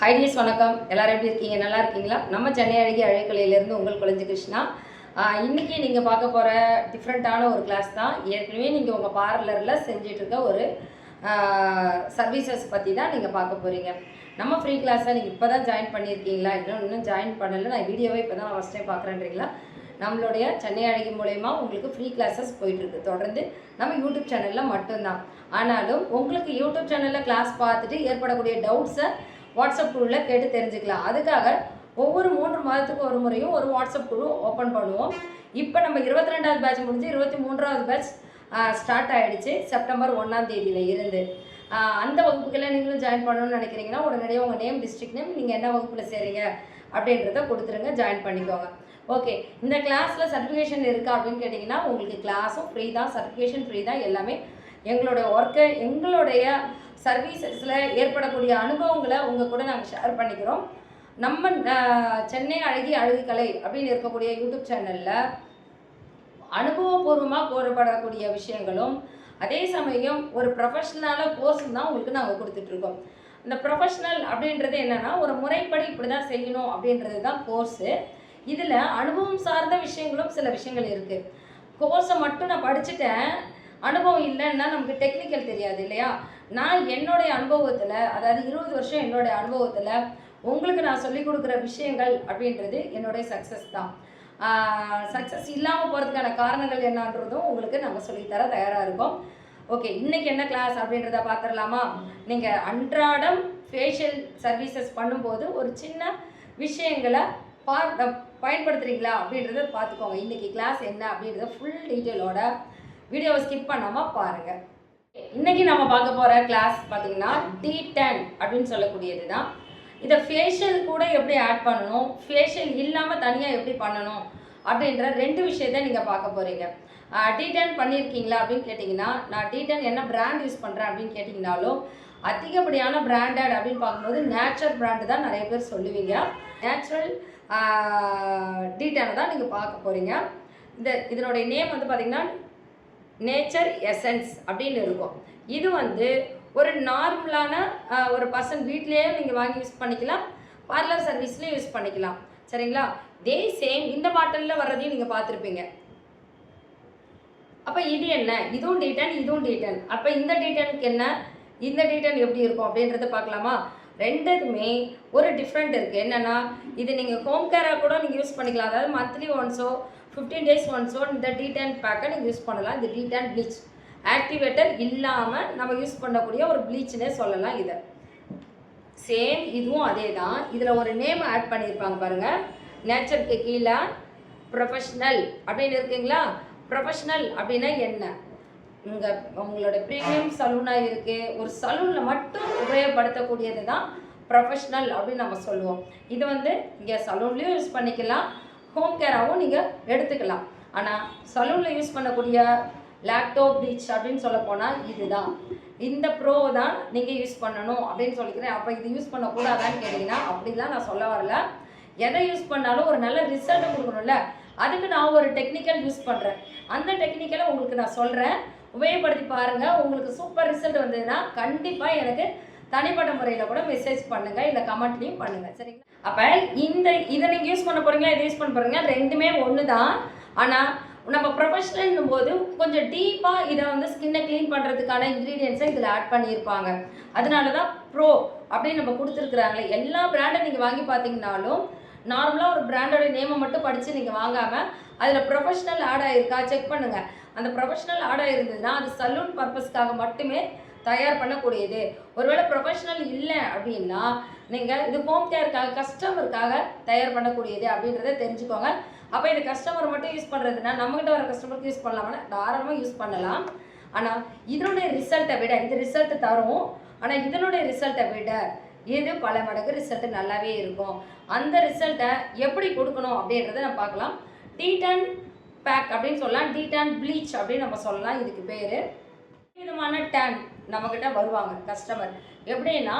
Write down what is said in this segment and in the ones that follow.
Hideous வணக்கம். எல்லாரும் எப்படி இருக்கீங்க? நல்லா இருக்கீங்களா? நம்ம சென்னை அழகி அழைக்கலையிலேருந்து உங்கள் குழந்தை கிருஷ்ணா. இன்றைக்கி இன்னைக்கு நீங்கள் பார்க்க போகிற டிஃப்ரெண்ட்டான ஒரு கிளாஸ் தான். ஏற்கனவே நீங்கள் உங்கள் பார்லரில் செஞ்சிட்ருக்க ஒரு சர்வீசஸ் பற்றி தான் நீங்கள் பார்க்க போகிறீங்க நம்ம ஃப்ரீ கிளாஸை நீங்கள் இப்போ தான் ஜாயின் பண்ணியிருக்கீங்களா? இன்னும் இன்னும் ஜாயின் பண்ணலை. நான் வீடியோவை இப்போ தான் ஃபஸ்ட் டைம் பார்க்குறேன்றீங்களா? நம்மளுடைய சென்னை அழகி மூலயமா உங்களுக்கு ஃப்ரீ கிளாஸஸ் போயிட்டுருக்கு தொடர்ந்து நம்ம யூடியூப் சேனலில் மட்டும்தான். ஆனாலும் உங்களுக்கு யூடியூப் சேனலில் கிளாஸ் பார்த்துட்டு ஏற்படக்கூடிய டவுட்ஸை வாட்ஸ்அப் குழுவில் கேட்டு தெரிஞ்சுக்கலாம். அதுக்காக ஒவ்வொரு மூன்று மாதத்துக்கு ஒரு முறையும் ஒரு வாட்ஸ்அப் குழு ஓப்பன் பண்ணுவோம். இப்போ நம்ம இருபத்தி ரெண்டாவது பேட்ச் முடிஞ்சு இருபத்தி மூன்றாவது பேட்ச் ஸ்டார்ட் ஆகிடுச்சு செப்டம்பர் ஒன்றாம் தேதியில் இருந்து. அந்த வகுப்புகளில் நீங்களும் ஜாயின் பண்ணணும்னு நினைக்கிறீங்கன்னா உடனடியாக உங்கள் நேம் டிஸ்ட்ரிக்ட் நேம் நீங்கள் என்ன வகுப்பில் சேரீங்க அப்படின்றத கொடுத்துருங்க ஜாயின் பண்ணிக்கோங்க. ஓகே இந்த கிளாஸில் சர்டிஃபிகேஷன் இருக்கா அப்படின்னு கேட்டிங்கன்னா உங்களுக்கு கிளாஸும் ஃப்ரீ தான். சர்டிஃபிகேஷன் ஃப்ரீ தான். எல்லாமே எங்களுடைய ஒர்க்கை எங்களுடைய சர்வீசஸில் ஏற்படக்கூடிய அனுபவங்களை உங்கள் கூட நாங்கள் ஷேர் பண்ணிக்கிறோம். நம்ம சென்னை அழகி அழகு கலை அப்படின்னு இருக்கக்கூடிய யூடியூப் சேனலில் அனுபவபூர்வமாக கோரப்படக்கூடிய விஷயங்களும் அதே சமயம் ஒரு ப்ரொஃபஷ்னலான கோர்ஸ் தான் உங்களுக்கு நாங்கள் கொடுத்துட்ருக்கோம். இந்த ப்ரொஃபஷ்னல் அப்படின்றது என்னென்னா ஒரு முறைப்படி இப்படி தான் செய்யணும் அப்படின்றது தான் கோர்ஸு இதில் அனுபவம் சார்ந்த விஷயங்களும் சில விஷயங்கள் இருக்குது கோர்ஸை மட்டும் நான் படிச்சுட்டேன். அனுபவம் இல்லைன்னா நமக்கு டெக்னிக்கல் தெரியாது இல்லையா? நான் என்னுடைய அனுபவத்தில் அதாவது இருபது வருஷம் என்னுடைய அனுபவத்தில் உங்களுக்கு நான் சொல்லிக் கொடுக்குற விஷயங்கள் அப்படின்றது என்னுடைய சக்ஸஸ் தான். சக்ஸஸ் இல்லாமல் போகிறதுக்கான காரணங்கள் என்னன்றதும் உங்களுக்கு நாங்கள் சொல்லித்தர தயாராக இருக்கோம். ஓகே இன்னைக்கு என்ன கிளாஸ் அப்படின்றத பார்த்துடலாமா? நீங்கள் அன்றாடம் ஃபேஷியல் சர்வீசஸ் பண்ணும்போது ஒரு சின்ன விஷயங்களை பா பயன்படுத்துகிறீங்களா அப்படின்றத பார்த்துக்கோங்க. இன்னைக்கு கிளாஸ் என்ன அப்படின்றத ஃபுல் டீட்டெயிலோட வீடியோவை ஸ்கிப் பண்ணாமல் பாருங்கள் இன்றைக்கி நம்ம பார்க்க போகிற கிளாஸ் பார்த்தீங்கன்னா டி டென் அப்படின்னு சொல்லக்கூடியது தான் இதை ஃபேஷியல் கூட எப்படி ஆட் பண்ணணும்? ஃபேஷியல் இல்லாமல் தனியாக எப்படி பண்ணணும்? அப்படின்ற ரெண்டு விஷயத்தை நீங்கள் பார்க்க போகிறீங்க டி டென் பண்ணியிருக்கீங்களா அப்படின்னு கேட்டிங்கன்னா நான் டி டென் என்ன பிராண்ட் யூஸ் பண்ணுறேன் அப்படின்னு கேட்டிங்கனாலும் அதிகப்படியான பிராண்டட் அப்படின்னு பார்க்கும்போது நேச்சுரல் பிராண்டு தான் நிறைய பேர் சொல்லுவீங்க. நேச்சுரல் டி டெனை தான் நீங்கள் பார்க்க போகிறீங்க இந்த இதனுடைய நேம் வந்து பார்த்திங்கன்னா நேச்சர் எசன்ஸ் அப்படின்னு இருக்கும். இது வந்து ஒரு நார்மலான ஒரு பர்சன் வீட்லேயே நீங்கள் வாங்கி யூஸ் பண்ணிக்கலாம். பார்லர் சர்வீஸ்லேயும் யூஸ் பண்ணிக்கலாம். சரிங்களா? தே சேம் இந்த பாட்டிலில் வர்றதையும் நீங்கள் பார்த்துருப்பீங்க. அப்போ இது என்ன? இதுவும் டீட்டன் இதுவும் டீட்டன் அப்போ இந்த டீட்டனுக்கு என்ன? இந்த டீட்டன் எப்படி இருக்கும் அப்படின்றத பார்க்கலாமா? ரெண்டுதுமே ஒரு டிஃப்ரெண்ட் இருக்குது என்னென்னா இது நீங்கள் ஹோம் கேராக கூட நீங்கள் யூஸ் பண்ணிக்கலாம். அதாவது மந்த்லி ஒன்ஸோ ஃபிஃப்டீன் டேஸ் ஒன்ஸோ இந்த டீட்டன் பேக்கை நீங்கள் யூஸ் பண்ணலாம். இந்த டீட்டன் ப்ளீச் ஆக்டிவேட்டர் இல்லாமல் நம்ம யூஸ் பண்ணக்கூடிய ஒரு ப்ளீச்னே சொல்லலாம் இதை. சேம் இதுவும் அதே தான் இதில் ஒரு நேம் ஆட் பண்ணியிருப்பாங்க பாருங்கள் நேச்சருக்கு கீழே ப்ரொஃபஷ்னல் அப்படின்னு இருக்குங்களா? ப்ரொஃபஷ்னல் அப்படின்னா என்ன? இங்கே உங்களோட ப்ரீமியம் சலூனாக இருக்குது ஒரு சலூனில் மட்டும் உபயோகப்படுத்தக்கூடியது தான் ப்ரொஃபஷ்னல் அப்படின்னு நம்ம சொல்லுவோம். இது வந்து இங்கே சலூன்லேயும் யூஸ் பண்ணிக்கலாம். ஹோம் கேராகவும் நீங்கள் எடுத்துக்கலாம். ஆனால் சலூனில் யூஸ் பண்ணக்கூடிய லேப்டாப் பீச் அப்படின்னு சொல்ல போனால் இதுதான். இந்த ப்ரோ தான் நீங்கள் யூஸ் பண்ணணும் அப்படின்னு சொல்லிக்கிறேன். அப்போ இது யூஸ் பண்ணக்கூடாதான்னு கேட்டிங்கன்னா அப்படிலாம் நான் சொல்ல வரல. எதை யூஸ் பண்ணாலும் ஒரு நல்ல ரிசல்ட் கொடுக்கணும்ல. அதுக்கு நான் ஒரு டெக்னிக்கல் யூஸ் பண்ணுறேன் அந்த டெக்னிக்கலை உங்களுக்கு நான் சொல்கிறேன் உபயோகப்படுத்தி பாருங்கள் உங்களுக்கு சூப்பர் ரிசல்ட் வந்ததுன்னா கண்டிப்பாக எனக்கு தனிப்பட்ட முறையில் கூட மெசேஜ் பண்ணுங்கள் இல்லை கமெண்ட்லேயும் பண்ணுங்கள் சரிங்களா? அப்போ இந்த இதை நீங்கள் யூஸ் பண்ண போகிறீங்களா இதை யூஸ் பண்ண போகிறீங்களா ரெண்டுமே ஒன்று தான் ஆனால் நம்ம ப்ரொஃபஷனல்னும் போது கொஞ்சம் டீப்பாக இதை வந்து ஸ்கின்னை க்ளீன் பண்ணுறதுக்கான இன்க்ரீடியன்ஸை இதில் ஆட் பண்ணியிருப்பாங்க. அதனால தான் ப்ரோ அப்படின்னு நம்ம கொடுத்துருக்குறாங்களே எல்லா பிராண்டும் நீங்கள் வாங்கி பார்த்தீங்கனாலும் நார்மலாக ஒரு பிராண்டோட நேமை மட்டும் படித்து நீங்கள் வாங்காமல் அதில் ப்ரொஃபஷ்னல் ஆட் ஆகிருக்கா செக் பண்ணுங்கள் அந்த ப்ரொஃபஷ்னல் ஆட் ஆகிருந்ததுன்னா அது சலூன் பர்பஸ்க்காக மட்டுமே தயார் பண்ணக்கூடியது. ஒருவேளை ப்ரொஃபஷனல் இல்லை அப்படின்னா நீங்கள் இது ஹோம் கேருக்காக கஸ்டமருக்காக தயார் பண்ணக்கூடியது அப்படின்றத தெரிஞ்சுக்கோங்க. அப்போ இது கஸ்டமர் மட்டும் யூஸ் பண்ணுறதுனா நம்மகிட்ட வர கஸ்டமருக்கு யூஸ் பண்ணலாம்னா தாராளமாக யூஸ் பண்ணலாம். ஆனால் இதனுடைய ரிசல்ட்டை விட இது ரிசல்ட் தரும். ஆனால் இதனுடைய ரிசல்ட்டை விட இது பல மடங்கு ரிசல்ட் நல்லாவே இருக்கும். அந்த ரிசல்ட்டை எப்படி கொடுக்கணும் அப்படின்றத நம்ம பார்க்கலாம். டீடன் பேக் அப்படின்னு சொல்லலாம். டீடன் ப்ளீச் அப்படின்னு நம்ம சொல்லலாம். இதுக்கு பேர். விதமான டேன் நம்மக்கிட்ட வருவாங்க கஸ்டமர் எப்படின்னா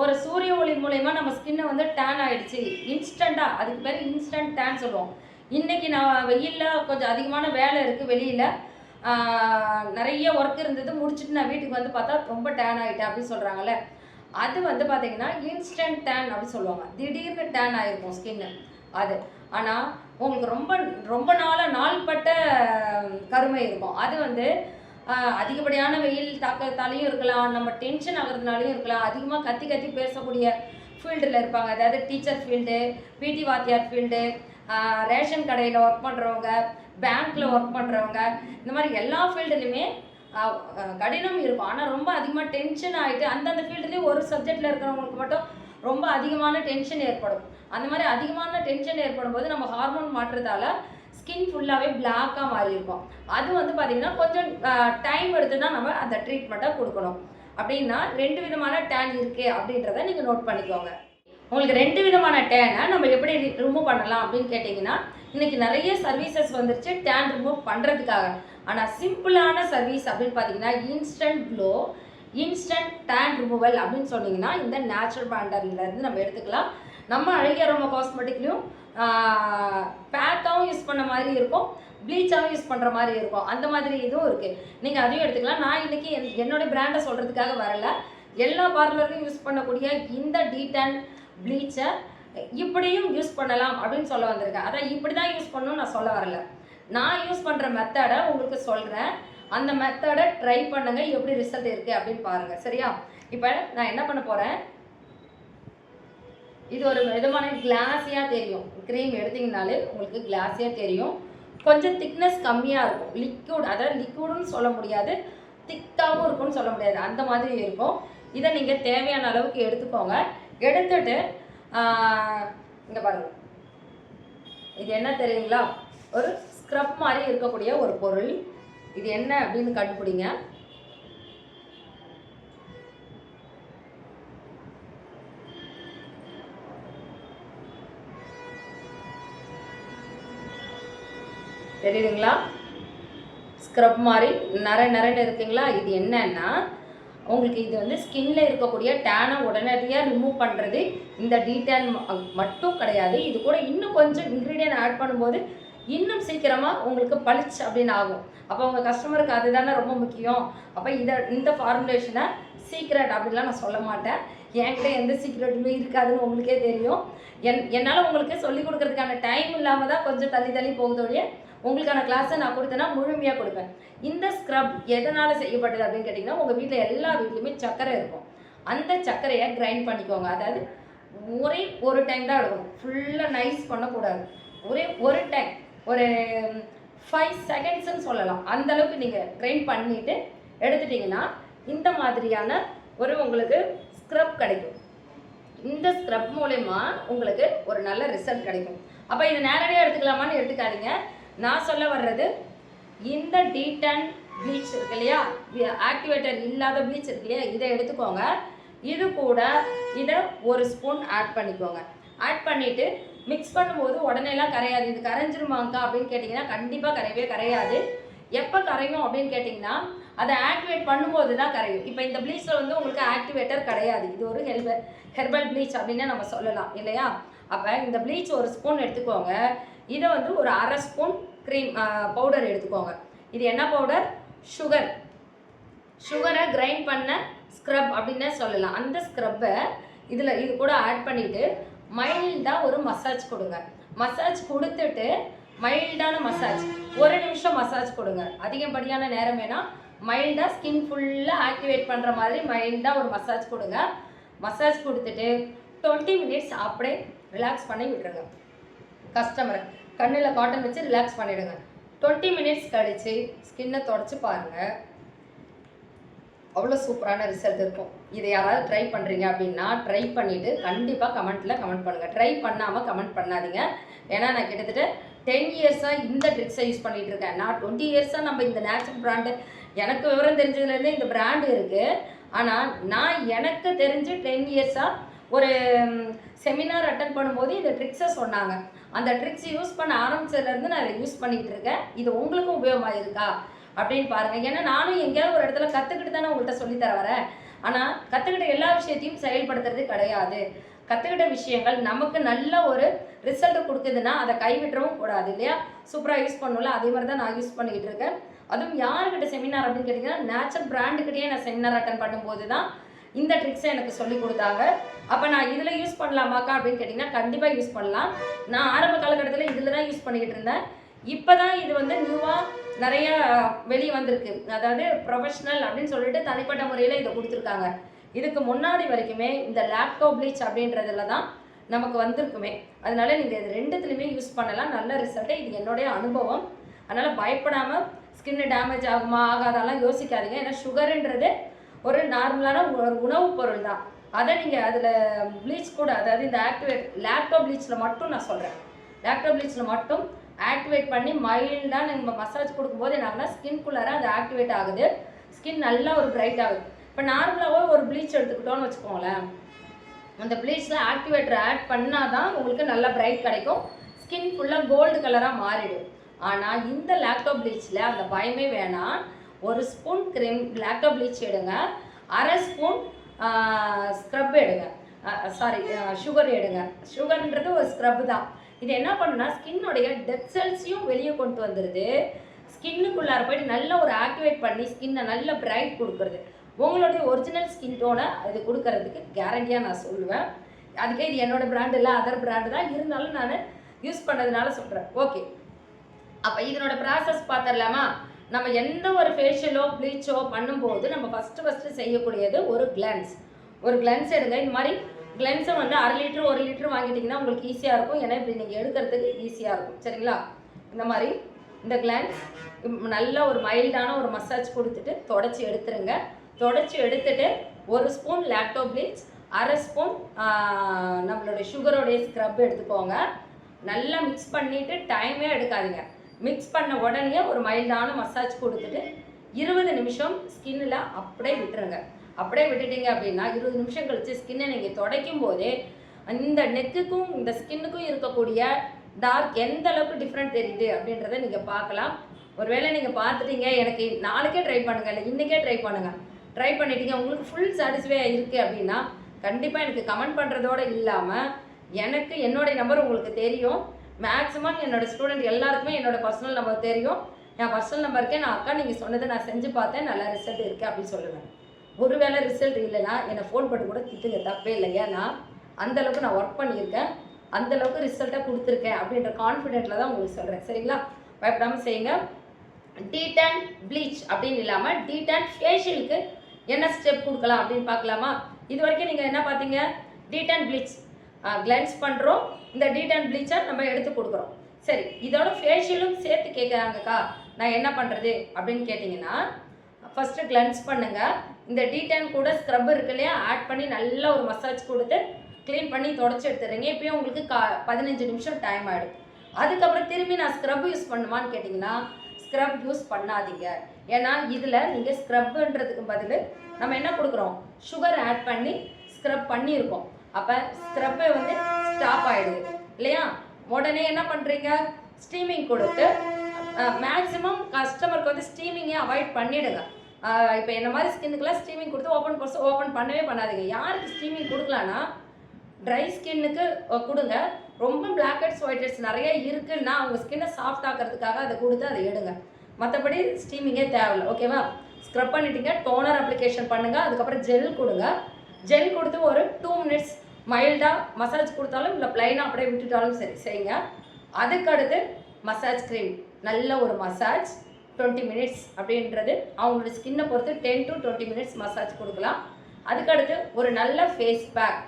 ஒரு சூரிய ஒளி மூலயமா நம்ம ஸ்கின்னை வந்து டேன் ஆகிடுச்சு இன்ஸ்டண்ட்டாக அதுக்கு பேர் இன்ஸ்டன்ட் டேன் சொல்லுவோம். இன்றைக்கி நான் வெயிலில் கொஞ்சம் அதிகமான வேலை இருக்குது வெளியில். நிறைய ஒர்க் இருந்தது முடிச்சுட்டு நான் வீட்டுக்கு வந்து பார்த்தா ரொம்ப டேன் ஆகிட்டேன் அப்படின்னு சொல்கிறாங்கல்ல அது வந்து பார்த்திங்கன்னா இன்ஸ்டன்ட் டேன் அப்படின்னு சொல்லுவாங்க. திடீர்னு டேன் ஆகிருக்கும் ஸ்கின்னு அது. ஆனால் உங்களுக்கு ரொம்ப ரொம்ப நாளாக நாள்பட்ட கருமை இருக்கும். அது வந்து அதிகப்படியான வெயில் தாக்கத்தாலையும் இருக்கலாம் நம்ம டென்ஷன் ஆகுறதுனாலையும் இருக்கலாம். அதிகமாக கத்தி கத்தி பேசக்கூடிய ஃபீல்டில் இருப்பாங்க. அதாவது டீச்சர் ஃபீல்டு பிடி வாத்தியார் ஃபீல்டு ரேஷன் கடையில் ஒர்க் பண்ணுறவங்க பேங்க்கில் ஒர்க் பண்ணுறவங்க இந்த மாதிரி எல்லா ஃபீல்டுலையுமே கடினம் இருக்கும். ஆனால் ரொம்ப அதிகமாக டென்ஷன் ஆகிட்டு அந்தந்த ஃபீல்டுலேயும் ஒரு சப்ஜெக்டில் இருக்கிறவங்களுக்கு மட்டும் ரொம்ப அதிகமான டென்ஷன் ஏற்படும். அந்த மாதிரி அதிகமான டென்ஷன் ஏற்படும் போது நம்ம ஹார்மோன் மாற்றுறதால ஸ்கின் ஃபுல்லாகவே பிளாக்காக மாறி இருக்கும் அது வந்து பார்த்திங்கன்னா கொஞ்சம் டைம் எடுத்து தான் நம்ம அந்த ட்ரீட்மெண்ட்டை கொடுக்கணும். அப்படின்னா ரெண்டு விதமான டேன் இருக்குது அப்படின்றத நீங்கள் நோட் பண்ணிக்கோங்க. உங்களுக்கு ரெண்டு விதமான டேனை நம்ம எப்படி ரிமூவ் பண்ணலாம் அப்படின்னு கேட்டிங்கன்னா இன்றைக்கி நிறைய சர்வீசஸ் வந்துருச்சு டேன் ரிமூவ் பண்ணுறதுக்காக ஆனால் சிம்பிளான சர்வீஸ் அப்படின்னு பார்த்தீங்கன்னா instant glow instant tan removal அப்படின்னு சொன்னீங்கன்னா இந்த நேச்சுரல் பேண்டர்லேருந்து நம்ம எடுத்துக்கலாம். நம்ம அழகிய ரொம்ப காஸ்மெட்டிக்லேயும் பேக்காகவும் யூஸ் பண்ண மாதிரி இருக்கும் ப்ளீச்சாகவும் யூஸ் பண்ணுற மாதிரி இருக்கும். அந்த மாதிரி இதுவும் இருக்குது நீங்கள் அதையும் எடுத்துக்கலாம். நான் இன்றைக்கி என் என்னோட பிராண்டை சொல்கிறதுக்காக வரல. எல்லா பார்லருக்கும் யூஸ் பண்ணக்கூடிய இந்த டீடன் ப்ளீச்சை இப்படியும் யூஸ் பண்ணலாம் அப்படின்னு சொல்ல வந்திருக்கேன். அதான் இப்படி தான் யூஸ் பண்ணணும்னு நான் சொல்ல வரல. நான் யூஸ் பண்ணுற மெத்தடை உங்களுக்கு சொல்கிறேன் அந்த மெத்தடை ட்ரை பண்ணுங்கள் எப்படி ரிசல்ட் இருக்குது அப்படின்னு பாருங்கள் சரியா? இப்போ நான் என்ன பண்ண போகிறேன் இது ஒரு விதமான கிளாஸியாக தெரியும். க்ரீம் எடுத்திங்கனாலே உங்களுக்கு கிளாஸியாக தெரியும். கொஞ்சம் திக்னஸ் கம்மியாக இருக்கும். லிக்விட் அதாவது லிக்விடுன்னு சொல்ல முடியாது. திக்காகவும் இருக்கும்னு சொல்ல முடியாது. அந்த மாதிரி இருக்கும். இதை நீங்கள் தேவையான அளவுக்கு எடுத்துக்கோங்க. எடுத்துட்டு இங்கே பாருங்கள் இது என்ன தெரியுங்களா? ஒரு ஸ்க்ரப் மாதிரி இருக்கக்கூடிய ஒரு பொருள். இது என்ன அப்படின்னு கண்டுபிடிங்க. தெரியுதுங்களா? ஸ்க்ரப் மாதிரி நிற நரன்னு இருக்குங்களா? இது என்னன்னா உங்களுக்கு இது வந்து ஸ்கின்ல இருக்கக்கூடிய டேனை உடனடியாக ரிமூவ் பண்ணுறது இந்த டீட்டேன் மட்டும் கிடையாது. இது கூட இன்னும் கொஞ்சம் இன்க்ரீடியன்ட் ஆட் பண்ணும்போது இன்னும் சீக்கிரமாக உங்களுக்கு பளிச்சு அப்படின்னு ஆகும். அப்போ உங்கள் கஸ்டமருக்கு அதுதானே ரொம்ப முக்கியம். அப்போ இதை இந்த ஃபார்முலேஷனை சீக்ரெட் அப்படின்லாம் நான் சொல்ல மாட்டேன். என்கிட்ட எந்த சீக்ரெட்டுமே இருக்காதுன்னு உங்களுக்கே தெரியும். என் என்னால் உங்களுக்கு சொல்லிக் கொடுக்கறதுக்கான டைம் இல்லாமல் தான் கொஞ்சம் தள்ளி தள்ளி போகுதோடைய உங்களுக்கான கிளாஸை நான் கொடுத்தேன்னா முழுமையாக கொடுப்பேன். இந்த ஸ்க்ரப் எதனால் செய்யப்பட்டது அப்படின்னு கேட்டிங்கன்னா உங்கள் வீட்டில் எல்லா வீட்லையுமே சர்க்கரை இருக்கும். அந்த சர்க்கரையை கிரைண்ட் பண்ணிக்கோங்க. அதாவது ஒரே ஒரு டைம் தான் எடுக்கணும். ஃபுல்லாக நைஸ் பண்ணக்கூடாது. ஒரே ஒரு டைம் ஒரு ஃபைவ் செகண்ட்ஸ்ன்னு சொல்லலாம். அந்தளவுக்கு நீங்கள் கிரைண்ட் பண்ணிவிட்டு எடுத்துட்டிங்கன்னா இந்த மாதிரியான ஒரு உங்களுக்கு ஸ்க்ரப் கிடைக்கும். இந்த ஸ்க்ரப் மூலயமா உங்களுக்கு ஒரு நல்ல ரிசல்ட் கிடைக்கும். அப்போ இது நேரடியாக எடுத்துக்கலாமான்னு எடுத்துக்காதீங்க. நான் சொல்ல வர்றது இந்த டீடன் ப்ளீச் இருக்கு இல்லையா? ஆக்டிவேட்டர் இல்லாத ப்ளீச் இருக்கு இல்லையா? இதை எடுத்துக்கோங்க. இது கூட இதை ஒரு ஸ்பூன் ஆட் பண்ணிக்கோங்க. ஆட் பண்ணிவிட்டு மிக்ஸ் பண்ணும்போது உடனேலாம் கரையாது. இது கரைஞ்சிருமாங்கக்கா அப்படின்னு கேட்டிங்கன்னா கண்டிப்பாக கரையவே கரையாது. எப்போ கரையும் அப்படின்னு கேட்டிங்கன்னா அதை ஆக்டிவேட் பண்ணும்போது தான் கரையும். இப்போ இந்த ப்ளீச்சில் வந்து உங்களுக்கு ஆக்டிவேட்டர் கிடையாது. இது ஒரு ஹெர்பல் ஹெர்பல் ப்ளீச் அப்படின்னு நம்ம சொல்லலாம் இல்லையா? அப்போ இந்த ப்ளீச் ஒரு ஸ்பூன் எடுத்துக்கோங்க. இதை வந்து ஒரு அரை ஸ்பூன் க்ரீம் பவுடர் எடுத்துக்கோங்க. இது என்ன பவுடர் சுகர் சுகரை கிரைண்ட் பண்ண ஸ்க்ரப் அப்படின்னே சொல்லலாம். அந்த ஸ்க்ரப்பை இதில் இது கூட ஆட் பண்ணிவிட்டு மைல்டாக ஒரு மசாஜ் கொடுங்க. மசாஜ் கொடுத்துட்டு மைல்டான மசாஜ் ஒரு நிமிஷம் மசாஜ் கொடுங்க. அதிகப்படியான நேரம் வேணால் மைல்டாக ஸ்கின் ஃபுல்லாக ஆக்டிவேட் பண்ணுற மாதிரி மைல்டாக ஒரு மசாஜ் கொடுங்க. மசாஜ் கொடுத்துட்டு டுவெண்ட்டி மினிட்ஸ் அப்படியே ரிலாக்ஸ் பண்ணி விட்டுருங்க. கஸ்டமரை கண்ணில் காட்டன் வச்சு ரிலாக்ஸ் பண்ணிவிடுங்க டுவெண்ட்டி மினிட்ஸ் கழித்து ஸ்கின்னை தொடச்சி பாருங்கள் அவ்வளோ சூப்பரான ரிசல்ட் இருக்கும். இதை யாராவது ட்ரை பண்ணுறீங்க அப்படின்னா ட்ரை பண்ணிவிட்டு கண்டிப்பாக கமெண்ட்டில் கமெண்ட் பண்ணுங்கள் ட்ரை பண்ணாமல் கமெண்ட் பண்ணாதீங்க. ஏன்னா நான் கிட்டத்தட்ட டென் இயர்ஸாக இந்த ட்ரிக்ஸை யூஸ் பண்ணிகிட்டு இருக்கேன். நான் டுவெண்ட்டி இயர்ஸாக நம்ம இந்த நேச்சுரல் பிராண்டு எனக்கு விவரம் தெரிஞ்சதுலேருந்தே இந்த பிராண்டு இருக்குது ஆனால் நான் எனக்கு தெரிஞ்சு டென் இயர்ஸாக ஒரு செமினார் அட்டன் பண்ணும்போது இந்த ட்ரிக்ஸை சொன்னாங்க. அந்த ட்ரிக்ஸ் யூஸ் பண்ண ஆரம்பிச்சதுலேருந்து நான் இதை யூஸ் பண்ணிக்கிட்டு இருக்கேன். இது உங்களுக்கும் உபயோகமாக இருக்கா? அப்படின்னு பாருங்கள் ஏன்னா நானும் எங்கேயாவது ஒரு இடத்துல கற்றுக்கிட்டு தானே உங்கள்கிட்ட சொல்லித்தர வரேன். ஆனால் கற்றுக்கிட்ட எல்லா விஷயத்தையும் செயல்படுத்துறது கிடையாது. கற்றுக்கிட்ட விஷயங்கள் நமக்கு நல்ல ஒரு ரிசல்ட் கொடுக்குதுன்னா அதை கைவிட்டுறவும் கூடாது இல்லையா? சூப்பராக யூஸ் பண்ணல அதே மாதிரி தான் நான் யூஸ் பண்ணிக்கிட்டு இருக்கேன். அதுவும் யாருக்கிட்ட செமினார் அப்படின்னு கேட்டிங்கன்னா நேச்சுரல் பிராண்டுக்கிட்டே நான் செமினார் அட்டன் பண்ணும்போது தான் இந்த ட்ரிக்ஸை எனக்கு சொல்லி கொடுத்தாங்க. அப்போ நான் இதில் யூஸ் பண்ணலாமாக்கா அப்படின்னு கேட்டிங்கன்னா கண்டிப்பாக யூஸ் பண்ணலாம். நான் ஆரம்ப காலகட்டத்தில் இதில் தான் யூஸ் பண்ணிக்கிட்டு இருந்தேன். இப்போ தான் இது வந்து நியூவாக நிறைய வெளியே வந்திருக்கு. அதாவது ப்ரொஃபஷ்னல் அப்படின்னு சொல்லிட்டு தனிப்பட்ட முறையில் இதை கொடுத்துருக்காங்க. இதுக்கு முன்னாடி வரைக்குமே இந்த லேப்டாப் ப்ளீச் அப்படின்றதுல தான் நமக்கு வந்திருக்குமே. அதனால நீங்கள் இது ரெண்டுத்துலையுமே யூஸ் பண்ணலாம். நல்ல ரிசல்ட்டு இது என்னுடைய அனுபவம். அதனால் பயப்படாமல் ஸ்கின்னு டேமேஜ் ஆகுமா ஆகாதாலாம் யோசிக்காதீங்க. ஏன்னா சுகருன்றது ஒரு நார்மலான ஒரு உணவுப் பொருள் தான். அதை நீங்கள் அதில் ப்ளீச் கூட அதாவது இந்த ஆக்டிவேட் லேப்டாப் ப்ளீச்சில் மட்டும் நான் சொல்கிறேன் லேப்டாப் ப்ளீச்சில் மட்டும் ஆக்டிவேட் பண்ணி மைல்டாக நம்ம மசாஜ் கொடுக்கும்போது என்னாகுனா ஸ்கின்குள்ளார அது ஆக்டிவேட் ஆகுது. ஸ்கின் நல்லா ஒரு பிரைட் ஆகுது. இப்போ நார்மலாகவே ஒரு ப்ளீச் எடுத்துக்கிட்டோன்னு வச்சுக்கோங்களேன். அந்த ப்ளீச்சில் ஆக்டிவேட்டர் ஆட் பண்ணால் தான் உங்களுக்கு நல்லா பிரைட் கிடைக்கும். ஸ்கின் ஃபுல்லாக கோல்டு கலராக மாறிடும். ஆனால் இந்த லேப்டாப் ப்ளீச்சில் அந்த பயமே வேணாம். ஒரு ஸ்பூன் க்ரீம் லேப்டாப் ப்ளீச் எடுங்க. அரை ஸ்பூன் ஸ்க்ரப் எடுங்க. சாரி சுகர் எடுங்க. சுகர்ன்றது ஒரு ஸ்க்ரப் தான். இது என்ன பண்ணுன்னா ஸ்கின்னுடைய டெத் செல்ஸையும் வெளியே கொண்டு வந்துடுது ஸ்கின்னுக்குள்ளார போயிட்டு நல்ல ஒரு ஆக்டிவேட் பண்ணி ஸ்கின்னை நல்ல பிரைட் கொடுக்குறது. உங்களுடைய ஒரிஜினல் ஸ்கின் டோனை இது கொடுக்கறதுக்கு கேரண்டியாக நான் சொல்லுவேன். அதுக்கே இது என்னோட பிராண்ட் இல்லை அதர் பிராண்டு தான். இருந்தாலும் நான் யூஸ் பண்ணதுனால சொல்கிறேன் ஓகே அப்போ இதனோட ப்ராசஸ் பார்த்துடலாமா? நம்ம எந்த ஒரு ஃபேஷியலோ ப்ளீச்சோ பண்ணும்போது நம்ம ஃபஸ்ட்டு ஃபஸ்ட்டு செய்யக்கூடியது ஒரு கிளென்ஸ் ஒரு கிளென்ஸ் எடுங்க. இந்த மாதிரி கிளென்ஸை வந்து அரை லிட்டர் ஒரு லிட்டர் வாங்கிட்டிங்கன்னா உங்களுக்கு ஈஸியாக இருக்கும். ஏன்னா இப்படி நீங்கள் எடுக்கிறதுக்கு ஈஸியாக இருக்கும். சரிங்களா? இந்த மாதிரி இந்த கிளான்ஸ் நல்ல ஒரு மைல்டான ஒரு மசாஜ் கொடுத்துட்டு தொடச்சி எடுத்துருங்க. தொடச்சி எடுத்துட்டு ஒரு ஸ்பூன் லேப்டாப் ப்ளீச் அரை ஸ்பூன் நம்மளுடைய சுகரோடைய ஸ்க்ரப் எடுத்துக்கோங்க. நல்லா மிக்ஸ் பண்ணிவிட்டு டைமே எடுக்காதீங்க. மிக்ஸ் பண்ண உடனே ஒரு மைல்டான மசாஜ் கொடுத்துட்டு இருபது நிமிஷம் ஸ்கின்னில் அப்படியே விட்டுருங்க. அப்படியே விட்டுட்டீங்க அப்படின்னா இருபது நிமிஷம் கழித்து ஸ்கின்னை நீங்கள் துடைக்கும் போதே இந்த நெக்குக்கும் இந்த ஸ்கின்னுக்கும் இருக்கக்கூடிய டார்க் எந்த அளவுக்கு டிஃப்ரெண்ட் தெரியுது அப்படின்றத நீங்கள் பார்க்கலாம். ஒருவேளை நீங்கள் பார்த்துட்டீங்க எனக்கு நாளைக்கே ட்ரை பண்ணுங்கள் இல்லை இன்றைக்கே ட்ரை பண்ணுங்கள் ட்ரை பண்ணிட்டீங்க உங்களுக்கு ஃபுல் சாட்டிஸ்ஃபை இருக்குது அப்படின்னா கண்டிப்பாக எனக்கு கமெண்ட் பண்ணுறதோட இல்லாமல் எனக்கு என்னுடைய நம்பர் உங்களுக்கு தெரியும். மேக்ஸிமம் என்னோட ஸ்டூடெண்ட் எல்லாருக்குமே என்னோட பர்சனல் நம்பர் தெரியும். என் பர்சனல் நம்பருக்கே நான் அக்கா நீங்கள் சொன்னதை நான் செஞ்சு பார்த்தேன். நல்லா ரிசல்ட் இருக்குது அப்படின்னு சொல்லுவேன். ஒருவேளை ரிசல்ட் இல்லைன்னா என்னை ஃபோன் பண்ணி கூட திட்டுங்க. தப்பே இல்லை. ஏன்னா அந்தளவுக்கு நான் ஒர்க் பண்ணியிருக்கேன். அந்தளவுக்கு ரிசல்ட்டாக கொடுத்துருக்கேன் அப்படின்ற கான்ஃபிடென்ட்டில் தான் உங்களுக்கு சொல்கிறேன் சரிங்களா? பயப்படாமல் செய்யுங்க. டீடன் ப்ளீச் அப்படின்னு இல்லாமல் டீடன் ஃபேஷியலுக்கு என்ன ஸ்டெப் கொடுக்கலாம் அப்படின்னு பார்க்கலாமா? இது வரைக்கும் நீங்கள் என்ன பார்த்தீங்க? டீடன் ப்ளீச் கிளென்ஸ் பண்ணுறோம் இந்த டீடன் ப்ளீச்சர் நம்ம எடுத்து கொடுக்குறோம். சரி இதோட ஃபேஷியலும் சேர்த்து கேட்குறாங்கக்கா நான் என்ன பண்ணுறது அப்படின்னு கேட்டிங்கன்னா ஃபஸ்ட்டு கிளென்ஸ் பண்ணுங்கள் இந்த டீடன் கூட ஸ்க்ரப் இருக்கு இல்லையா? ஆட் பண்ணி நல்லா ஒரு மசாஜ் கொடுத்து க்ளீன் பண்ணி தொடச்சி எடுத்துடுறீங்க. இப்போயும் உங்களுக்கு கா பதினஞ்சு நிமிஷம் டைம் ஆகிடும் அதுக்கப்புறம் திரும்பி நான் ஸ்க்ரப் யூஸ் பண்ணுமான்னு கேட்டிங்கன்னா ஸ்க்ரப் யூஸ் பண்ணாதீங்க. ஏன்னா இதில் நீங்கள் ஸ்க்ரப்புன்றதுக்கு பதில் நம்ம என்ன கொடுக்குறோம்? சுகர் ஆட் பண்ணி ஸ்க்ரப் பண்ணியிருக்கோம். அப்போ ஸ்க்ரப்பை வந்து ஸ்டாப் ஆகிடுது இல்லையா? உடனே என்ன பண்ணுறீங்க ஸ்டீமிங் கொடுத்து மேக்ஸிமம் கஸ்டமருக்கு வந்து ஸ்டீமிங்கே அவாய்ட் பண்ணிவிடுங்க இப்போ என்ன மாதிரி ஸ்கின்னுக்குலாம் ஸ்டீமிங் கொடுத்து ஓப்பன் பர்ஸ் ஓப்பன் பண்ணவே பண்ணாதீங்க. யாருக்கு ஸ்டீமிங் கொடுக்கலான்னா ட்ரை ஸ்கின்னுக்கு கொடுங்க. ரொம்ப பிளாக் ஹெட்ஸ் ஒயிட் ஹெட்ஸ் நிறைய இருக்குன்னா அவங்க ஸ்கின்னை சாஃப்ட் ஆக்கிறதுக்காக அதை கொடுத்து அதை எடுங்க. மற்றபடி ஸ்டீமிங்கே தேவையில்லை. ஓகேவா ஸ்க்ரப் பண்ணிட்டீங்க டோனர் அப்ளிகேஷன் பண்ணுங்கள் அதுக்கப்புறம் ஜெல் கொடுங்க. ஜெல் கொடுத்து ஒரு டூ மினிட்ஸ் மைல்டாக மசாஜ் கொடுத்தாலும் இல்லை ப்ளைனாக அப்படியே விட்டுட்டாலும் சரி செய்யுங்க அதுக்கடுத்து மசாஜ் க்ரீம் நல்ல ஒரு மசாஜ் டுவெண்ட்டி மினிட்ஸ் அப்படின்றது அவங்களோட ஸ்கின்னை பொறுத்து ten to twenty minutes massage கொடுக்கலாம். அதுக்கடுத்து ஒரு நல்ல ஃபேஸ் பேக்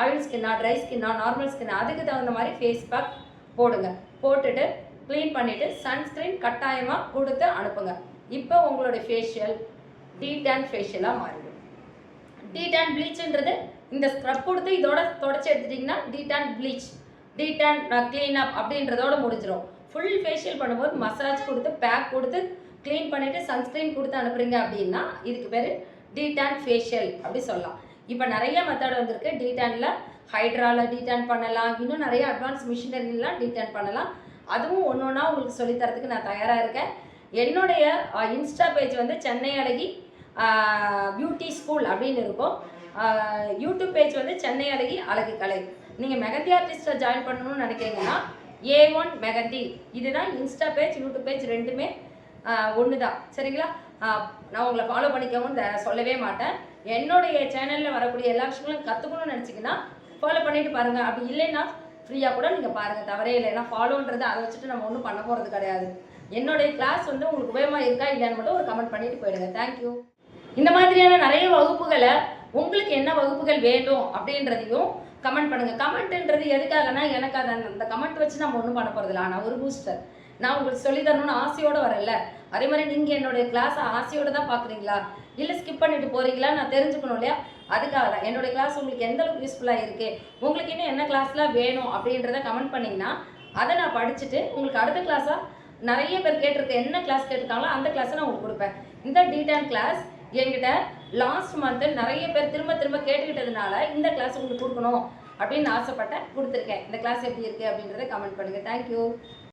ஆயில் ஸ்கின்னா ட்ரை ஸ்கின்னா நார்மல் ஸ்கின்னா அதுக்கு தகுந்த மாதிரி ஃபேஸ் பேக் போடுங்க. போட்டுட்டு க்ளீன் பண்ணிவிட்டு சன்ஸ்க்ரீன் கட்டாயமாக கொடுத்து அனுப்புங்க. இப்போ உங்களுடைய ஃபேஷியல் டீ டேன் ஃபேஷியலாக மாறிடும். டீடான் ப்ளீச்சுன்றது இந்த ஸ்க்ரப் கொடுத்து இதோட தொடச்சி எடுத்துட்டிங்கன்னா detan bleach detan clean up அப்படின்றதோட முடிஞ்சிடும் ஃபுல் ஃபேஷியல் பண்ணும்போது மசாஜ் கொடுத்து பேக் கொடுத்து க்ளீன் பண்ணிவிட்டு சன்ஸ்க்ரீன் கொடுத்து அனுப்புறீங்க அப்படின்னா இதுக்கு பேர் டீடான் ஃபேஷியல் அப்படி சொல்லலாம். இப்போ நிறைய மெத்தட் வந்திருக்கு. டீடானில் ஹைட்ராவில் டீடான் பண்ணலாம். இன்னும் நிறைய அட்வான்ஸ் மிஷினரிலாம் டீடான் பண்ணலாம். அதுவும் ஒன்று ஒன்றா உங்களுக்கு சொல்லித்தரத்துக்கு நான் தயாராக இருக்கேன். என்னுடைய இன்ஸ்டா பேஜ் வந்து சென்னை அழகி பியூட்டி ஸ்கூல் அப்படின்னு இருக்கும். யூடியூப் பேஜ் வந்து சென்னை அழகி அழகு கலை. நீங்கள் மெகந்தி ஆர்டிஸ்ட்டில் ஜாயின் பண்ணணும்னு நினைக்கிறீங்கன்னா ஏ ஒன் மெகந்தி. இதுதான் இன்ஸ்டா பேஜ் யூடியூப் பேஜ் ரெண்டுமே ஒன்று தான் சரிங்களா? நான் உங்களை ஃபாலோ பண்ணிக்கவும் த- சொல்லவே மாட்டேன். என்னுடைய சேனலில் வரக்கூடிய எல்லா விஷயங்களும் கற்றுக்கணும்னு நினச்சிங்கன்னா ஃபாலோ பண்ணிட்டு பாருங்கள் அப்படி இல்லைன்னா ஃப்ரீயாக கூட நீங்கள் பாருங்கள் தவறே இல்லை. ஏன்னா ஃபாலோன்றது அதை வச்சுட்டு நம்ம ஒன்றும் பண்ண போகிறது கிடையாது. என்னுடைய கிளாஸ் வந்து உங்களுக்கு உபயோகமாக இருக்கா இல்லைன்னு மட்டும் ஒரு கமெண்ட் பண்ணிட்டு போயிடுங்க. தேங்க்யூ இந்த மாதிரியான நிறைய வகுப்புகளை உங்களுக்கு என்ன வகுப்புகள் வேணும் அப்படின்றதையும் கமெண்ட் பண்ணுங்க. கமெண்ட்ன்றது எதுக்காகனா எனக்கு அதை அந்த கமெண்ட் வச்சு நம்ம ஒன்றும் பண்ண போகிறதில்ல ஆனால் ஒரு பூஸ்டர் நான் உங்களுக்கு சொல்லி தரணும்னு ஆசையோடு வரல. அதே மாதிரி நீங்கள் என்னுடைய கிளாஸை ஆசையோடு தான் பார்க்குறீங்களா? இல்லை ஸ்கிப் பண்ணிட்டு போகிறீங்களா நான் தெரிஞ்சுக்கணும் இல்லையா? அதுக்காக தான். என்னுடைய கிளாஸ் உங்களுக்கு எந்த அளவுக்கு யூஸ்ஃபுல்லாக இருக்குது உங்களுக்கு இன்னும் என்ன கிளாஸ்லாம் வேணும் அப்படின்றத கமெண்ட் பண்ணிங்கன்னா அதை நான் படிச்சுட்டு உங்களுக்கு அடுத்த கிளாஸாக நிறைய பேர் கேட்டிருக்க என்ன கிளாஸ் கேட்டிருக்காங்களோ அந்த கிளாஸை நான் உங்களுக்கு கொடுப்பேன். இந்த டீட்டெயில் கிளாஸ் என்கிட்ட லாஸ்ட் மந்த்து நிறைய பேர் திரும்ப திரும்ப கேட்டுக்கிட்டதுனால இந்த கிளாஸ் உங்களுக்கு கொடுக்கணும் அப்படின்னு ஆசைப்பட்டேன் கொடுத்துருக்கேன். இந்த கிளாஸ் எப்படி இருக்குது அப்படின்றத கமெண்ட் பண்ணுங்கள் தேங்க்யூ